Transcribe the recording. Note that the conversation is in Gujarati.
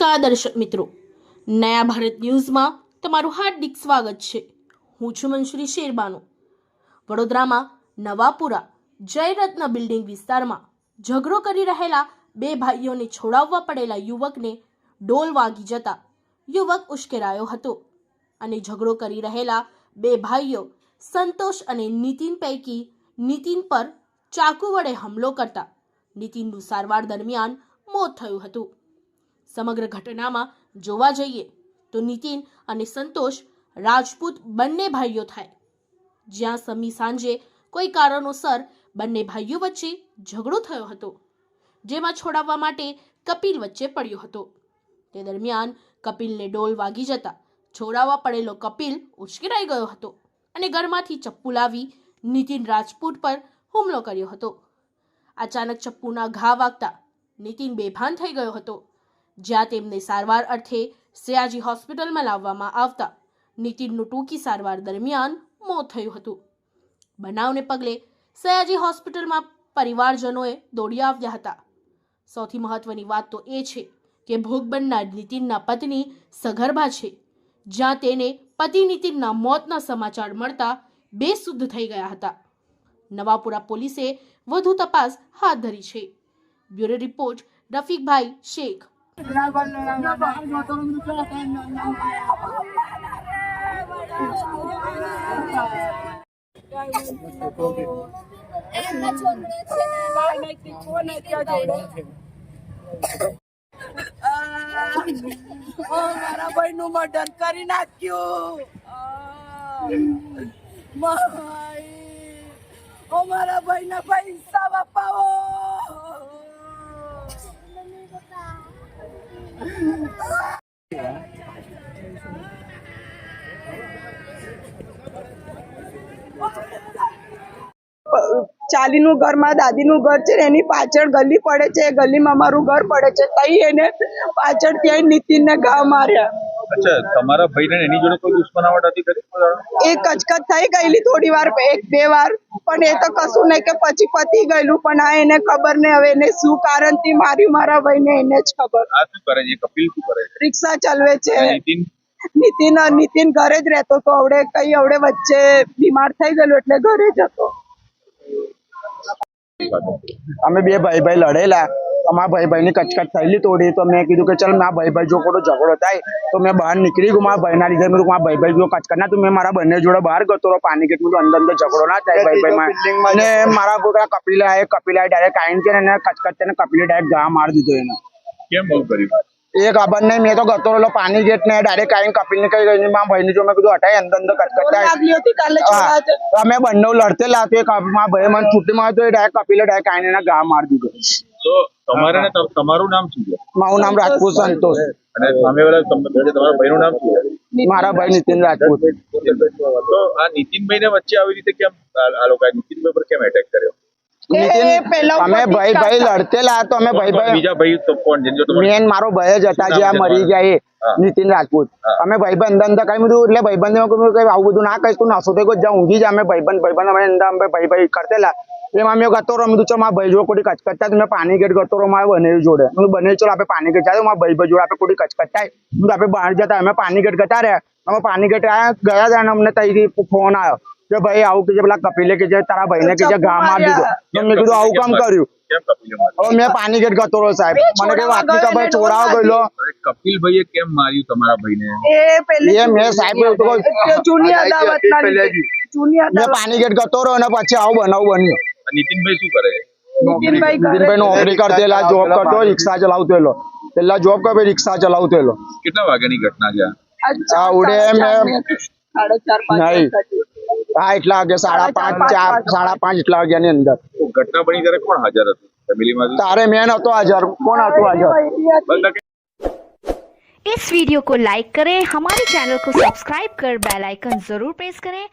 નમસ્કાર દર્શક મિત્રો. નયા ભારત ન્યૂઝમાં તમારું હાર્દિક સ્વાગત છે. હું છું મંશ્રી શેરબાનો. વડોદરામાં નવાપુરા જયરત્ન બિલ્ડિંગ વિસ્તારમાં ઝઘડો કરી રહેલા બે ભાઈઓને છોડાવવા પડેલા યુવકને ડોલ વાગી જતા યુવક ઉશ્કેરાયો હતો અને ઝઘડો કરી રહેલા બે ભાઈઓ સંતોષ અને નીતિન પૈકી નીતિન પર ચાકુ વડે હુમલો કરતા નીતિનનું સારવાર દરમિયાન મોત થયું હતું. સમગ્ર ઘટનામાં જોવા જઈએ તો નીતિન અને સંતોષ રાજપૂત બંને ભાઈઓ થાય. જ્યાં સમી સાંજે કોઈ કારણોસર બંને ભાઈઓ વચ્ચે ઝઘડો થયો હતો, જેમાં છોડાવવા માટે કપિલ વચ્ચે પડ્યો હતો. તે દરમિયાન કપિલને ડોલ વાગી જતા છોડાવવા પડેલો કપિલ ઉશ્કેરાઈ ગયો હતો અને ઘરમાંથી ચપ્પુ લાવી નીતિન રાજપૂત પર હુમલો કર્યો હતો. અચાનક ચપ્પુના ઘા વાગતા નીતિન બેભાન થઈ ગયો હતો. જ્યાં તેમને સારવાર અર્થે સયાજી હોસ્પિટલમાં લાવવામાં આવતા નીતિનનું ટૂંકી સારવાર દરમિયાન મોત થયું હતું. બનાવને પગલે સયાજી હોસ્પિટલમાં પરિવારજનોએ દોડી આવ્યા હતા. સૌથી મહત્વની વાત તો એ છે કે ભોગ બનનાર નીતિનના પત્ની સગર્ભા છે, જ્યાં તેને પતિ નીતિનના મોતના સમાચાર મળતા બેશુદ્ધ થઈ ગયા હતા. નવાપુરા પોલીસે વધુ તપાસ હાથ ધરી છે. Bureau report Rafikbhai Shaikh. મારા ભાઈ નું મર્ડર કરી નાખ્યું ઓ મારા ભાઈ ના પૈસા અપાવો ચાલીનું ઘરમાં દાદીનું ઘર છે એની પાછળ ગલી પડે છે, ગલીમાં અમારું ઘર પડે છે. તઈ એને પાછળ ત્યાં નીતિનને ઘા માર્યા. અચ્છા તમારા ભાઈને એની જોડે કોઈ દુશ્મનાવટ હતી કરી? એ કચકચ થઈ ગયેલી થોડી વાર એક બે વાર પણ એ તો કશું નહીં કે પછી પતી ગયેલું પણ આ એને ખબર ને હવે એને શું કારણથી માર્યું મારા ભાઈને એને જ ખબર. આ શું કરે છે? કપિલ શું કરે છે? રિક્ષા ચલાવે છે. નીતિન? નીતિન નીતિન ઘરે જ રહેતો તો આવડે કઈ આવડે વચ્ચે બીમાર થઈ ગયેલો એટલે ઘરે જ હતો. અમે બે ભાઈ ભાઈ લડેલા. અમારા ભાઈ ભાઈ ની કચકચ થયેલી તોડી તો મેં કીધું કે ચાલ મારા ભાઈ ભાઈ જો કોઈ ઝઘડો થાય તો મેં બહાર નીકળી ગયું. મારા ભાઈના લીધે મેં મારા ભાઈ ભાઈ જો કચકચ ના તો મેં મારા બંને જોડે બહાર ગતો રહો પાણી કેટલું અંદર અંદર ઝઘડો ના થાય ભાઈ ભાઈ અને મારા પોતા કપિલા એ કપિલા ડાયરેક્ટ આઈને છે ને કચકચ તેને ને કપિલે ડાયરેક્ટ ઘા મારી દીધો એને. કેમ બહુ કરી એ ખબર નહીં મેં તો ગતો રહેલો પાણી ગેટ ને ડાયરેક્ટ કાઈ કપિલ ને કઈ ગઈ મારા ભાઈ જો મેં કીધું હટાય અંદર અંદર કટકટ. અમે બંને લડતેલા તો એક મારા ભાઈ મને છૂટી મારતો ડાયરેક્ટ કપિલે ડાયરેક્ટ આઈને એને ઘા મારી દીધો. તો તમારે ને તમારું નામ શું છે? મારું નામ રાજપૂત સંતોષ. અને સામે વાળા તમ- તમારા ભાઈનું નામ શું છે? મારા ભાઈ નીતિન રાજપૂત. તો આ નીતિનભાઈ ને વચ્ચે આવી રીતે કેમ આ લોકો નીતિનભાઈ પર કેમ એટેક કર્યો? નીતિન અમે ભાઈ ભાઈ લડતેલા તો અમે ભાઈ ભાઈ બીજા ભાઈ તો કોણ જેને મેન મારો ભાઈ જ હતા જે આ મરી ગયા એ. નીતિન રાજપૂત. અમે ભાઈબંધ અંદર અંદર કઈ બધું એટલે ભાઈબંધ આવું બધું ના કહીશ તું નસો તો જ્યાં ઊંઘી જ અમે ભાઈબંધ ભાઈબંધ અમે અંદર અમે ભાઈ ભાઈ કરતેલા. એમાં મેં ગતો રહો મેં કીધું ચાલ મારા ભાઈ જોડે કોઈ કચકચતા તો મેં પાણી ગેટ ગતો રહો મારા બને જોડે. મેં કીધું બને ચલો આપણે પાણી ગેટ જાય મારા ભાઈ ભાઈ જોડે આપણે કોઈ કચકચાય. મેં કીધું આપણે બહાર જતા અમે પાણી ગેટ ગતા રહ્યા. અમે પાણી ગેટ આયા ગયા હતા અને અમને તઈથી ફોન આવ્યો કે ભાઈ આવું કે છે પેલા કપિલે કે છે તારા ભાઈને કે છે ઘા માર દીધો તો મેં કીધું આવું કામ કર્યું. કેમ કપિલે માર્યો? હવે મેં પાણી ગેટ ગતો રહ્યો સાહેબ. મને કઈ વાતની ખબર ચોરાવા ગયેલો. અરે કપિલભાઈએ કેમ માર્યું તમારા ભાઈને? એ પેલી એ મેં સાહેબ એવું તો કહું. જૂની અદાવતના લીધે. જૂની મેં અદાવત પાણી ગેટ ગતો રહ્યો અને પછી આવું બનાવ બન્યો. આ નીતિનભાઈ શું કરે છે નીતિનભાઈ ઘરે નીતિનભાઈ નોકરી કરતેલા જોબ કરતો રિક્ષા ચલાવતેલો પેલા જોબ કરે રિક્ષા ચલાવતેલો કેટલા વાગ્યાની ઘટના છે આ? આ ચાર, આ ઉડે સાડા ચાર મેં- ને સાડા ચાર પાંચ નહીં. વાગ્યાથી. હા એટલા વાગે સાડા પાંચ ચાર સાડા પાંચ એટલા વાગ્યા ની અંદર તો ઘટના બની ત્યારે કોણ હાજર હતું ફેમિલીમાંથી તારે મેન હતો હાજર કોણ હતું હાજર બધા इस वीडियो को लाइक करें हमारे चैनल को सब्सक्राइब कर बेल आइकन जरूर प्रेस करें